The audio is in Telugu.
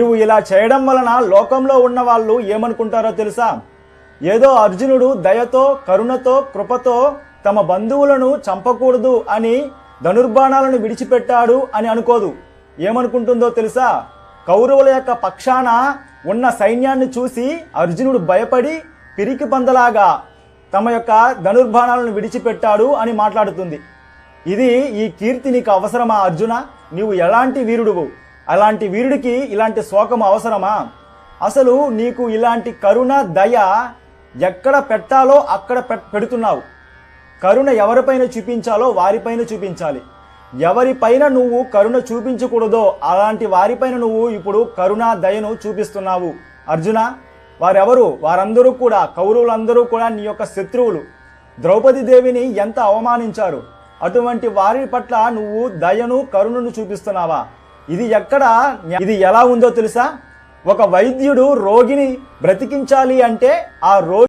నువ్వు ఇలా చేయడం వలన లోకంలో ఉన్న వాళ్ళు ఏమనుకుంటారో తెలుసా? ఏదో అర్జునుడు దయతో కరుణతో కృపతో తమ బంధువులను చంపకూడదు అని ధనుర్బాణాలను విడిచిపెట్టాడు అని అనుకోదు. ఏమనుకుంటుందో తెలుసా? కౌరవుల యొక్క పక్షాన ఉన్న సైన్యాన్ని చూసి అర్జునుడు భయపడి పిరికి పందలాగా తమ యొక్క ధనుర్బాణాలను విడిచిపెట్టాడు అని మాట్లాడుతుంది. ఇది ఈ కీర్తి నీకు అవసరమా అర్జున? నీవు ఎలాంటి వీరుడువు? అలాంటి వీరుడికి ఇలాంటి శోకం అవసరమా? అసలు నీకు ఇలాంటి కరుణ దయ ఎక్కడ పెట్టాలో అక్కడ పెడుతున్నావు. కరుణ ఎవరిపైన చూపించాలో వారిపైన చూపించాలి. ఎవరిపైన నువ్వు కరుణ చూపించకూడదో అలాంటి వారిపైన నువ్వు ఇప్పుడు కరుణ దయను చూపిస్తున్నావు. అర్జున వారెవరు? వారందరూ కూడా కౌరవులందరూ కూడా నీ యొక్క శత్రువులు. ద్రౌపది దేవిని ఎంత అవమానించారు? అటువంటి వారి పట్ల నువ్వు దయను కరుణను చూపిస్తున్నావా? ఇది ఎక్కడ ఇది ఎలా ఉందో తెలుసా? ఒక వైద్యుడు రోగిని బ్రతికించాలి అంటే ఆ రోగి